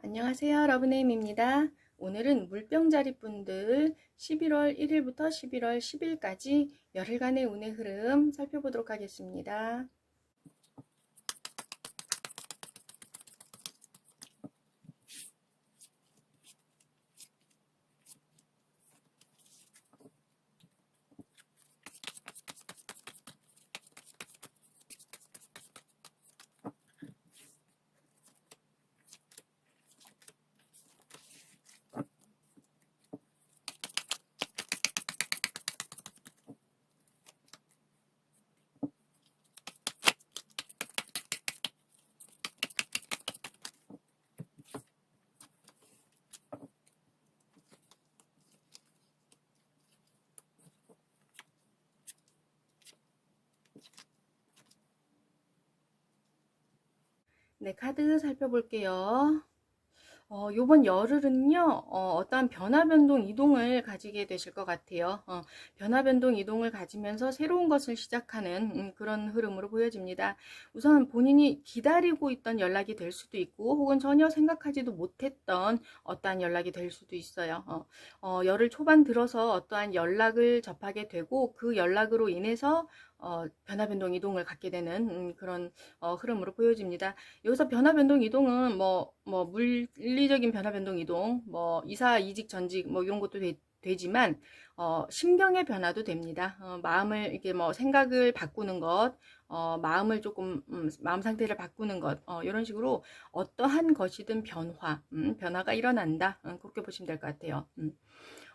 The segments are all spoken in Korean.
안녕하세요. 러브네임입니다. 오늘은 물병자리분들 11월 1일부터 11월 10일까지 열흘간의 운의 흐름 살펴보도록 하겠습니다. 네, 카드 살펴볼게요. 어, 요번 열흘은요, 어, 떠한 변화 변동 이동을 가지게 되실 것 같아요. 어, 변화 변동 이동을 가지면서 새로운 것을 시작하는 음, 그런 흐름으로 보여집니다. 우선 본인이 기다리고 있던 연락이 될 수도 있고, 혹은 전혀 생각하지도 못했던 어떠한 연락이 될 수도 있어요. 어, 어, 열흘 초반 들어서 어떠한 연락을 접하게 되고, 그 연락으로 인해서 어, 변화 변동 이동을 갖게 되는 음, 그런 어, 흐름으로 보여집니다. 여기서 변화 변동 이동은 뭐, 뭐 물리적인 변화 변동 이동, 뭐 이사 이직 전직 뭐 이런 것도 되, 지만 어, 심경의 변화도 됩니다. 어, 마음을 이렇게 뭐 생각을 바꾸는 것, 어, 마음을 조금 음, 마음 상태를 바꾸는 것, 어, 이런 식으로 어떠한 것이든 변화, 음, 변화가 일어난다. 음, 그렇게 보시면 될 것 같아요. 음.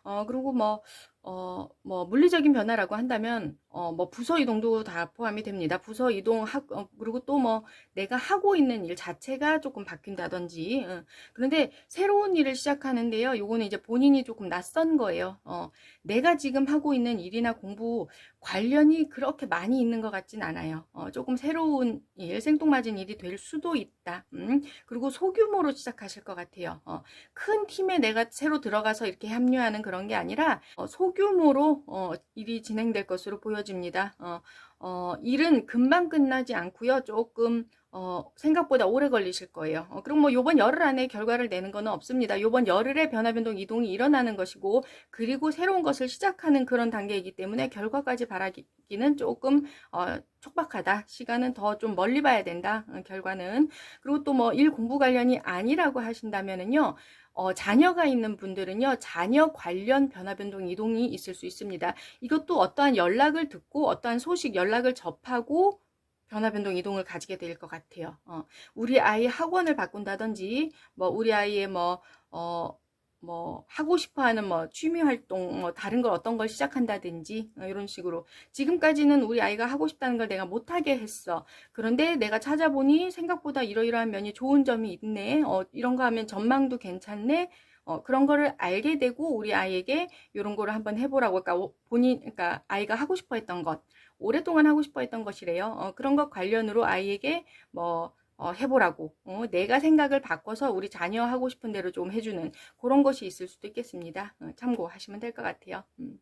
어, 그리고 뭐, 어, 뭐, 물리적인 변화라고 한다면, 어, 뭐, 부서 이동도 다 포함이 됩니다. 부서 이동, 하, 어, 그리고 또 뭐, 내가 하고 있는 일 자체가 조금 바뀐다든지, 어. 그런데 새로운 일을 시작하는데요. 요거는 이제 본인이 조금 낯선 거예요. 어, 내가 지금 하고 있는 일이나 공부 관련이 그렇게 많이 있는 것 같진 않아요. 어, 조금 새로운 일, 생뚱맞은 일이 될 수도 있다. 음, 그리고 소규모로 시작하실 것 같아요. 어, 큰 팀에 내가 새로 들어가서 이렇게 합류하는 그런 게 아니라, 어, 소 규모로 어, 일이 진행될 것으로 보여집니다. 어, 어, 일은 금방 끝나지 않고요. 조금 어, 생각보다 오래 걸리실 거예요. 어, 그럼 뭐 요번 열흘 안에 결과를 내는 거는 없습니다. 요번 열흘에 변화변동 이동이 일어나는 것이고 그리고 새로운 것을 시작하는 그런 단계이기 때문에 결과까지 바라기는 조금 어, 촉박하다. 시간은 더 좀 멀리 봐야 된다. 어, 결과는. 그리고 또 뭐 일 공부 관련이 아니라고 하신다면은요. 어, 자녀가 있는 분들은요, 자녀 관련 변화 변동 이동이 있을 수 있습니다. 이것도 어떠한 연락을 듣고 어떠한 소식, 연락을 접하고 변화 변동 이동을 가지게 될 것 같아요. 어, 우리 아이 학원을 바꾼다든지, 뭐, 우리 아이의 뭐, 어, 뭐 하고 싶어하는 뭐 취미 활동 뭐 다른 걸 어떤 걸 시작한다든지 어, 이런 식으로. 지금까지는 우리 아이가 하고 싶다는 걸 내가 못하게 했어. 그런데 내가 찾아보니 생각보다 이러이러한 면이 좋은 점이 있네. 어, 이런 거 하면 전망도 괜찮네. 어, 그런 거를 알게 되고 우리 아이에게 이런 거를 한번 해보라고. 그러니까 본인 그러니까 아이가 하고 싶어 했던 것 오랫동안 하고 싶어 했던 것이래요. 어, 그런 것 관련으로 아이에게 뭐 어, 해보라고 어, 내가 생각을 바꿔서 우리 자녀 하고 싶은 대로 좀 해주는 그런 것이 있을 수도 있겠습니다. 어, 참고하시면 될 것 같아요. 음,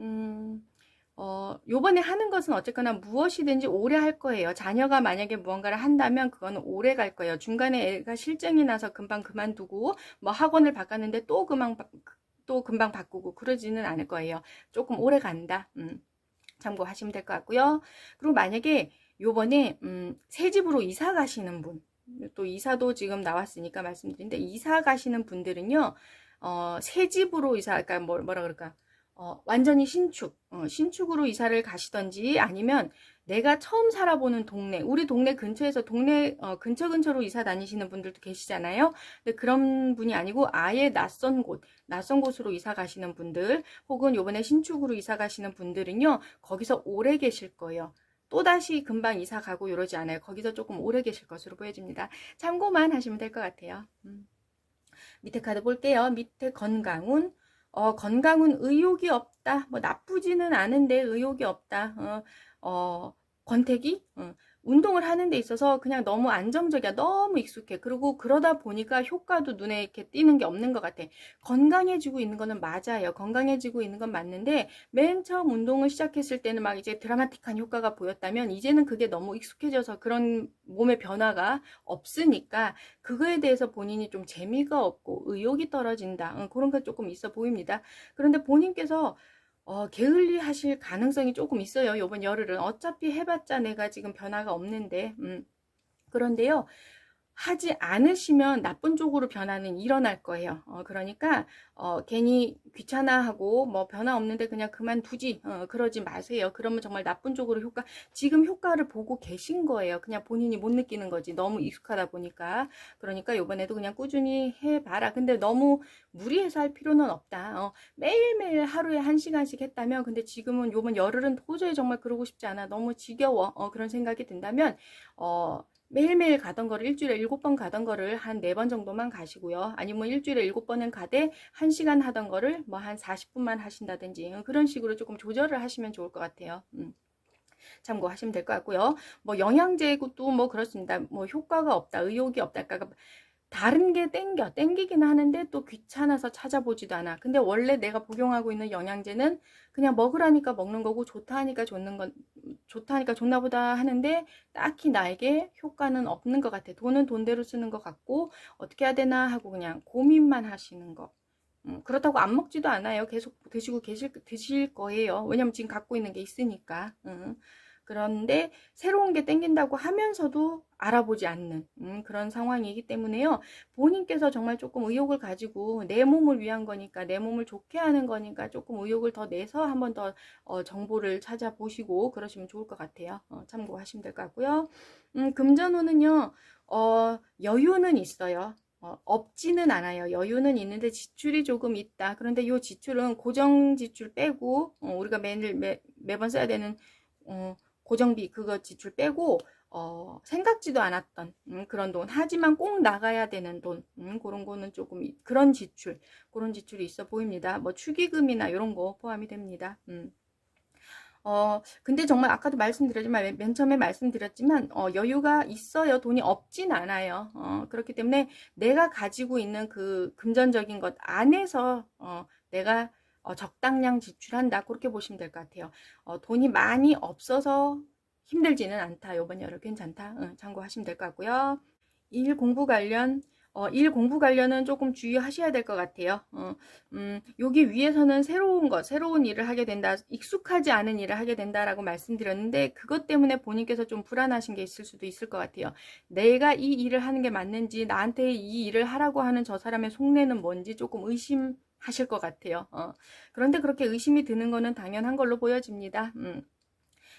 음, 어, 요번에 하는 것은 어쨌거나 무엇이든지 오래 할 거예요. 자녀가 만약에 무언가를 한다면 그거는 오래 갈 거예요. 중간에 애가 실증이 나서 금방 그만두고 뭐 학원을 바꿨는데 또 금방 또 금방 바꾸고 그러지는 않을 거예요. 조금 오래 간다. 음, 참고하시면 될 것 같고요. 그리고 만약에 요번에 음, 새 집으로 이사 가시는 분, 또 이사도 지금 나왔으니까 말씀드린데 이사 가시는 분들은요, 어, 새 집으로 이사, 그러니까 뭐, 뭐라 그럴까, 어, 완전히 신축, 어, 신축으로 이사를 가시던지 아니면 내가 처음 살아보는 동네, 우리 동네 근처에서 동네 어, 근처 근처로 이사 다니시는 분들도 계시잖아요. 근데 그런 분이 아니고 아예 낯선 곳, 낯선 곳으로 이사 가시는 분들, 혹은 요번에 신축으로 이사 가시는 분들은요, 거기서 오래 계실 거예요. 또다시 금방 이사 가고 이러지 않아요. 거기서 조금 오래 계실 것으로 보여집니다. 참고만 하시면 될 것 같아요. 음. 밑에 카드 볼게요. 밑에 건강운. 어, 건강운 의욕이 없다. 뭐 나쁘지는 않은데 의욕이 없다. 어, 어 권태기? 어, 운동을 하는 데 있어서 그냥 너무 안정적이야. 너무 익숙해. 그리고 그러다 보니까 효과도 눈에 이렇게 띄는 게 없는 것 같아. 건강해지고 있는 거는 맞아요. 건강해지고 있는 건 맞는데 맨 처음 운동을 시작했을 때는 막 이제 드라마틱한 효과가 보였다면 이제는 그게 너무 익숙해져서 그런 몸의 변화가 없으니까 그거에 대해서 본인이 좀 재미가 없고 의욕이 떨어진다. 어, 그런 게 조금 있어 보입니다. 그런데 본인께서 어, 게을리 하실 가능성이 조금 있어요. 요번 열흘은. 어차피 해봤자 내가 지금 변화가 없는데, 음. 그런데요, 하지 않으시면 나쁜 쪽으로 변화는 일어날 거예요. 어, 그러니까 어, 괜히 귀찮아하고 뭐 변화 없는데 그냥 그만두지 어, 그러지 마세요. 그러면 정말 나쁜 쪽으로 효과 지금 효과를 보고 계신 거예요. 그냥 본인이 못 느끼는 거지 너무 익숙하다 보니까 그러니까 이번에도 그냥 꾸준히 해봐라. 근데 너무 무리해서 할 필요는 없다. 어, 매일매일 하루에 한 시간씩 했다면 근데 지금은 요번 열흘은 도저히 정말 그러고 싶지 않아. 너무 지겨워. 어, 그런 생각이 든다면 어, 매일매일 가던 거를 일주일에 일곱 번 가던 거를 한 네 번 정도만 가시고요. 아니면 일주일에 일곱 번은 가되 한 시간 하던 거를 뭐 한 40분만 하신다든지 그런 식으로 조금 조절을 하시면 좋을 것 같아요. 음. 참고하시면 될 것 같고요. 뭐 영양제도 뭐 그렇습니다. 뭐 효과가 없다, 의욕이 없다. 그러니까 다른 게 땡겨, 땡기긴 하는데 또 귀찮아서 찾아보지도 않아. 근데 원래 내가 복용하고 있는 영양제는 그냥 먹으라니까 먹는 거고 좋다 하니까 좋는 건 좋다 하니까 좋나 보다 하는데 딱히 나에게 효과는 없는 것 같아. 돈은 돈대로 쓰는 것 같고 어떻게 해야 되나 하고 그냥 고민만 하시는 거. 음, 그렇다고 안 먹지도 않아요. 계속 드시고 계실 드실 거예요. 왜냐면 지금 갖고 있는 게 있으니까. 음. 그런데 새로운 게 땡긴다고 하면서도 알아보지 않는 음, 그런 상황이기 때문에요. 본인께서 정말 조금 의욕을 가지고 내 몸을 위한 거니까 내 몸을 좋게 하는 거니까 조금 의욕을 더 내서 한번 더 어, 정보를 찾아보시고 그러시면 좋을 것 같아요. 어, 참고하시면 될 것 같고요. 음, 금전운은요. 어, 여유는 있어요. 어, 없지는 않아요. 여유는 있는데 지출이 조금 있다. 그런데 이 지출은 고정 지출 빼고 어, 우리가 매일 매, 매번 써야 되는 어, 고정비 그거 지출 빼고 어, 생각지도 않았던 음, 그런 돈 하지만 꼭 나가야 되는 돈 음, 그런 거는 조금 그런 지출 그런 지출이 있어 보입니다. 뭐 축의금이나 이런 거 포함이 됩니다. 음. 어, 근데 정말 아까도 말씀드렸지만, 맨 처음에 말씀드렸지만, 어, 여유가 있어요. 돈이 없진 않아요. 어, 그렇기 때문에 내가 가지고 있는 그 금전적인 것 안에서, 어, 내가 어, 적당량 지출한다. 그렇게 보시면 될 것 같아요. 어, 돈이 많이 없어서 힘들지는 않다. 요번 열흘 괜찮다. 응, 참고하시면 될 것 같고요. 일 공부 관련 어, 일 공부 관련은 조금 주의하셔야 될 것 같아요. 어, 음, 여기 위에서는 새로운 것, 새로운 일을 하게 된다, 익숙하지 않은 일을 하게 된다라고 말씀드렸는데, 그것 때문에 본인께서 좀 불안하신 게 있을 수도 있을 것 같아요. 내가 이 일을 하는 게 맞는지, 나한테 이 일을 하라고 하는 저 사람의 속내는 뭔지 조금 의심, 하실 것 같아요. 어. 그런데 그렇게 의심이 드는 거는 당연한 걸로 보여집니다. 음.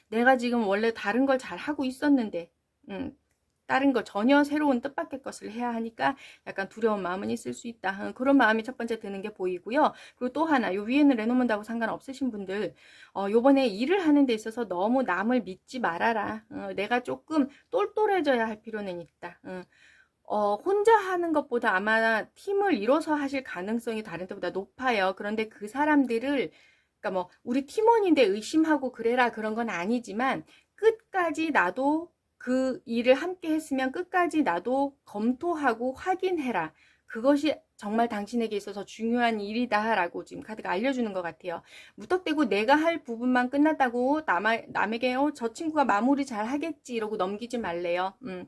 내가 지금 원래 다른 걸 잘 하고 있었는데, 음, 다른 걸 전혀 새로운 뜻밖의 것을 해야 하니까 약간 두려운 마음은 있을 수 있다. 어, 그런 마음이 첫 번째 드는 게 보이고요. 그리고 또 하나, 요 위에는 레노먼드하고 상관없으신 분들, 어, 요번에 일을 하는 데 있어서 너무 남을 믿지 말아라. 어, 내가 조금 똘똘해져야 할 필요는 있다. 어, 어, 혼자 하는 것보다 아마 팀을 이뤄서 하실 가능성이 다른 때보다 높아요. 그런데 그 사람들을, 그러니까 뭐, 우리 팀원인데 의심하고 그래라 그런 건 아니지만, 끝까지 나도 그 일을 함께 했으면 끝까지 나도 검토하고 확인해라. 그것이 정말 당신에게 있어서 중요한 일이다라고 지금 카드가 알려주는 것 같아요. 무턱대고 내가 할 부분만 끝났다고 남, 남에게 어, 저 친구가 마무리 잘 하겠지 이러고 넘기지 말래요. 음.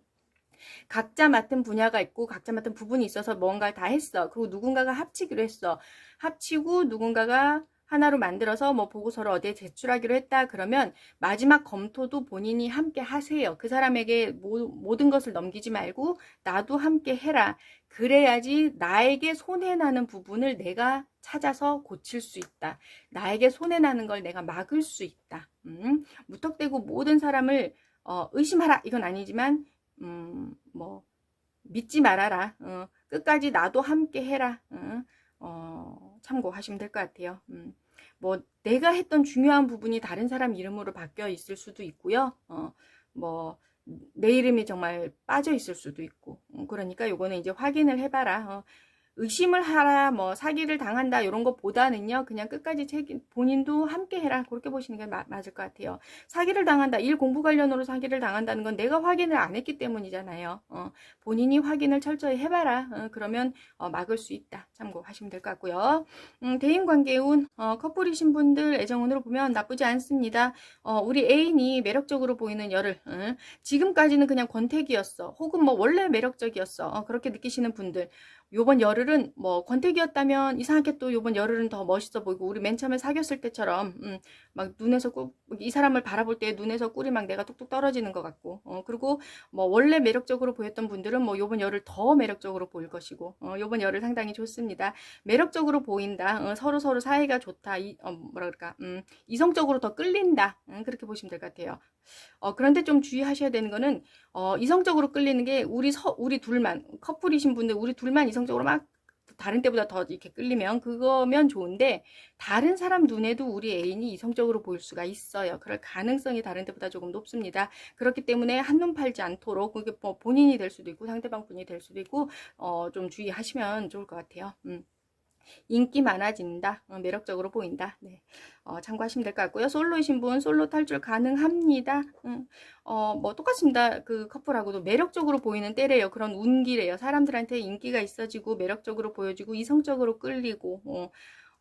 각자 맡은 분야가 있고 각자 맡은 부분이 있어서 뭔가를 다 했어. 그리고 누군가가 합치기로 했어. 합치고 누군가가 하나로 만들어서 뭐 보고서를 어디에 제출하기로 했다 그러면 마지막 검토도 본인이 함께 하세요. 그 사람에게 모, 든 것을 넘기지 말고 나도 함께 해라. 그래야지 나에게 손해나는 부분을 내가 찾아서 고칠 수 있다. 나에게 손해나는 걸 내가 막을 수 있다. 음, 무턱대고 모든 사람을 어, 의심하라 이건 아니지만 음, 뭐 믿지 말아라. 어, 끝까지 나도 함께 해라. 어, 어, 참고하시면 될 것 같아요. 음, 뭐 내가 했던 중요한 부분이 다른 사람 이름으로 바뀌어 있을 수도 있고요. 어, 뭐 내 이름이 정말 빠져 있을 수도 있고. 어, 그러니까 요거는 이제 확인을 해봐라. 어, 의심을 하라, 뭐 사기를 당한다 이런 것보다는요, 그냥 끝까지 책임 본인도 함께 해라 그렇게 보시는 게 마- 맞을 것 같아요. 사기를 당한다, 일 공부 관련으로 사기를 당한다는 건 내가 확인을 안 했기 때문이잖아요. 어, 본인이 확인을 철저히 해봐라. 어, 그러면 어, 막을 수 있다. 참고하시면 될 것 같고요. 음, 대인관계운 어, 커플이신 분들 애정운으로 보면 나쁘지 않습니다. 어, 우리 애인이 매력적으로 보이는 열을 응? 지금까지는 그냥 권태기였어. 혹은 뭐 원래 매력적이었어. 어, 그렇게 느끼시는 분들 요번 열흘은 뭐 권태기였다면 이상하게 또 요번 열흘은 더 멋있어 보이고 우리 맨 처음에 사귀었을 때처럼 음, 막 눈에서 꿀, 이 사람을 바라볼 때 눈에서 꿀이 막 내가 뚝뚝 떨어지는 것 같고 어, 그리고 뭐 원래 매력적으로 보였던 분들은 뭐 요번 열흘 더 매력적으로 보일 것이고 어, 요번 열흘 상당히 좋습니다. 매력적으로 보인다. 어, 서로 서로 사이가 좋다. 이, 어, 뭐라 그럴까? 음, 이성적으로 더 끌린다. 음, 그렇게 보시면 될 것 같아요. 어, 그런데 좀 주의하셔야 되는 거는 어, 이성적으로 끌리는 게 우리 서, 우리 둘만 커플이신 분들 우리 둘만 이성적으로 막 다른 때보다 더 이렇게 끌리면 그거면 좋은데 다른 사람 눈에도 우리 애인이 이성적으로 보일 수가 있어요. 그럴 가능성이 다른 때보다 조금 높습니다. 그렇기 때문에 한눈 팔지 않도록 그게 뭐 본인이 될 수도 있고 상대방 분이 될 수도 있고 어, 좀 주의하시면 좋을 것 같아요. 음. 인기 많아진다. 어, 매력적으로 보인다. 네. 어, 참고하시면 될 것 같고요. 솔로이신 분 솔로 탈출 가능합니다. 음, 어, 뭐 똑같습니다. 그 커플하고도 매력적으로 보이는 때래요. 그런 운기래요. 사람들한테 인기가 있어지고 매력적으로 보여지고 이성적으로 끌리고 어,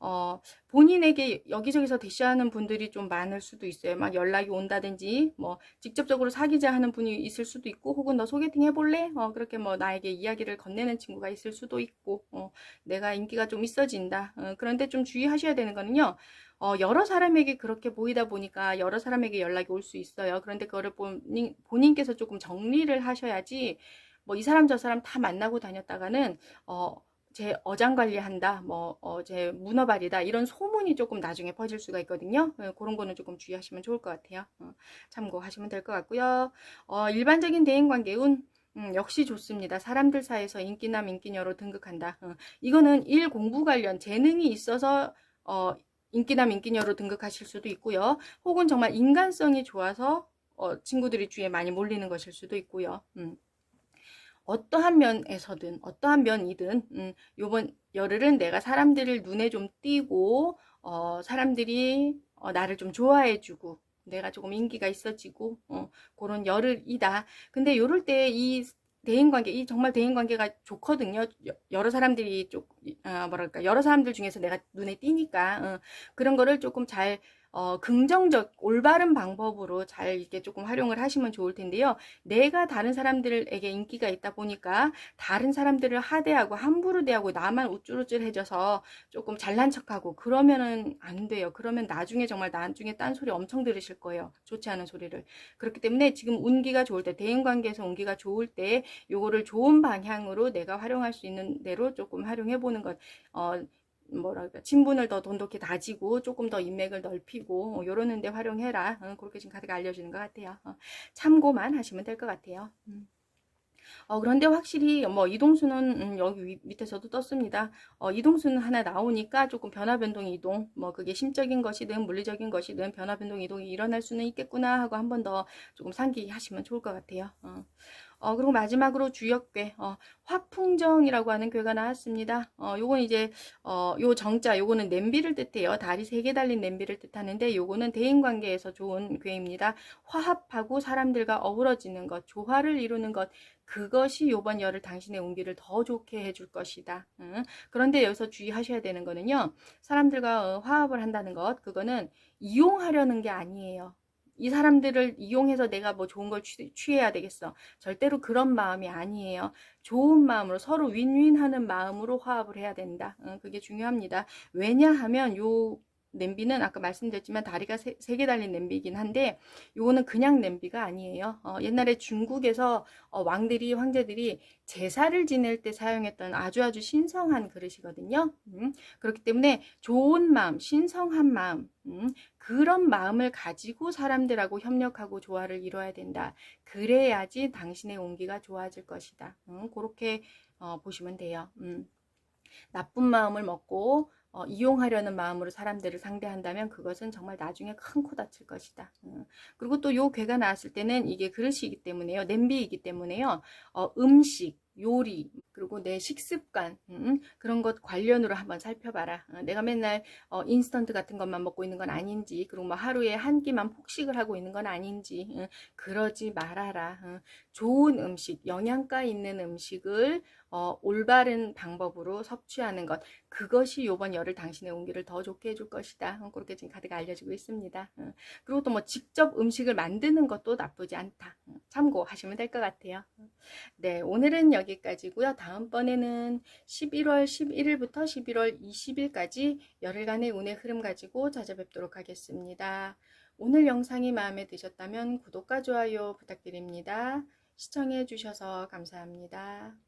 어, 본인에게 여기저기서 대시하는 분들이 좀 많을 수도 있어요. 막 연락이 온다든지, 뭐, 직접적으로 사귀자 하는 분이 있을 수도 있고, 혹은 너 소개팅 해볼래? 어, 그렇게 뭐, 나에게 이야기를 건네는 친구가 있을 수도 있고, 어, 내가 인기가 좀 있어진다. 어, 그런데 좀 주의하셔야 되는 거는요, 어, 여러 사람에게 그렇게 보이다 보니까 여러 사람에게 연락이 올 수 있어요. 그런데 그거를 본인, 본인께서 조금 정리를 하셔야지, 뭐, 이 사람 저 사람 다 만나고 다녔다가는, 어, 제 어장 관리한다, 뭐, 어, 제 문어발이다, 이런 소문이 조금 나중에 퍼질 수가 있거든요. 어, 그런 거는 조금 주의하시면 좋을 것 같아요. 어, 참고하시면 될 것 같고요. 어, 일반적인 대인관계 운, 음, 역시 좋습니다. 사람들 사이에서 인기남, 인기녀로 등극한다. 어, 이거는 일 공부 관련 재능이 있어서, 어, 인기남, 인기녀로 등극하실 수도 있고요. 혹은 정말 인간성이 좋아서, 어, 친구들이 주위에 많이 몰리는 것일 수도 있고요. 음. 어떠한 면에서든 어떠한 면이든 음, 요번 열흘은 내가 사람들을 눈에 좀 띄고 어, 사람들이 어, 나를 좀 좋아해주고 내가 조금 인기가 있어지고 어, 그런 열흘이다. 근데 요럴 때 이 대인관계, 이 정말 대인관계가 좋거든요. 여- 여러 사람들이 쪽, 아, 뭐랄까, 여러 사람들 중에서 내가 눈에 띄니까 어, 그런 거를 조금 잘 어, 긍정적, 올바른 방법으로 잘 이렇게 조금 활용을 하시면 좋을 텐데요. 내가 다른 사람들에게 인기가 있다 보니까 다른 사람들을 하대하고 함부로 대하고 나만 우쭐우쭐해져서 조금 잘난 척하고 그러면은 안 돼요. 그러면 나중에 정말 나중에 딴 소리 엄청 들으실 거예요. 좋지 않은 소리를. 그렇기 때문에 지금 운기가 좋을 때, 대인 관계에서 운기가 좋을 때 요거를 좋은 방향으로 내가 활용할 수 있는 대로 조금 활용해 보는 것. 어, 뭐랄까 친분을 더 돈독히 다지고 조금 더 인맥을 넓히고 요러는 데 활용해라 어, 그렇게 지금 카드가 알려주는 것 같아요 어, 참고만 하시면 될 것 같아요 음. 어, 그런데 확실히 뭐 이동수는 음, 여기 위, 밑에서도 떴습니다. 어, 이동수는 하나 나오니까 조금 변화 변동 이동, 뭐 그게 심적인 것이든 물리적인 것이든 변화 변동 이동이 일어날 수는 있겠구나 하고 한 번 더 조금 상기하시면 좋을 것 같아요. 어. 어, 그리고 마지막으로 주역괴, 어, 화풍정이라고 하는 괴가 나왔습니다. 어, 요건 이제, 어, 요 정자, 요거는 냄비를 뜻해요. 다리 세 개 달린 냄비를 뜻하는데, 요거는 대인관계에서 좋은 괴입니다. 화합하고 사람들과 어우러지는 것, 조화를 이루는 것, 그것이 요번 열을 당신의 운기를 더 좋게 해줄 것이다. 응? 그런데 여기서 주의하셔야 되는 거는요, 사람들과 어, 화합을 한다는 것, 그거는 이용하려는 게 아니에요. 이 사람들을 이용해서 내가 뭐 좋은 걸 취, 취해야 되겠어. 절대로 그런 마음이 아니에요. 좋은 마음으로 서로 윈윈하는 마음으로 화합을 해야 된다. 어, 그게 중요합니다. 왜냐하면 요 냄비는 아까 말씀드렸지만 다리가 세 개 달린 냄비이긴 한데 요거는 그냥 냄비가 아니에요. 어, 옛날에 중국에서 어, 왕들이 황제들이 제사를 지낼 때 사용했던 아주 아주 신성한 그릇이거든요. 음, 그렇기 때문에 좋은 마음, 신성한 마음, 음, 그런 마음을 가지고 사람들하고 협력하고 조화를 이뤄야 된다. 그래야지 당신의 온기가 좋아질 것이다. 음, 그렇게 어, 보시면 돼요. 음. 나쁜 마음을 먹고 어, 이용하려는 마음으로 사람들을 상대한다면 그것은 정말 나중에 큰 코 다칠 것이다. 음. 그리고 또 요 괴가 나왔을 때는 이게 그릇이기 때문에요. 냄비이기 때문에요. 어, 음식, 요리, 그리고 내 식습관, 음, 그런 것 관련으로 한번 살펴봐라. 어, 내가 맨날 어, 인스턴트 같은 것만 먹고 있는 건 아닌지, 그리고 뭐 하루에 한 끼만 폭식을 하고 있는 건 아닌지, 음, 그러지 말아라. 음, 좋은 음식, 영양가 있는 음식을 어, 올바른 방법으로 섭취하는 것, 그것이 요번 열을 당신의 운기를 더 좋게 해줄 것이다. 어, 그렇게 지금 카드가 알려주고 있습니다. 어, 그리고 또 뭐 직접 음식을 만드는 것도 나쁘지 않다. 어, 참고하시면 될 것 같아요. 네, 오늘은 여기까지고요. 다음번에는 11월 11일부터 11월 20일까지 열흘간의 운의 흐름 가지고 찾아뵙도록 하겠습니다. 오늘 영상이 마음에 드셨다면 구독과 좋아요 부탁드립니다. 시청해 주셔서 감사합니다.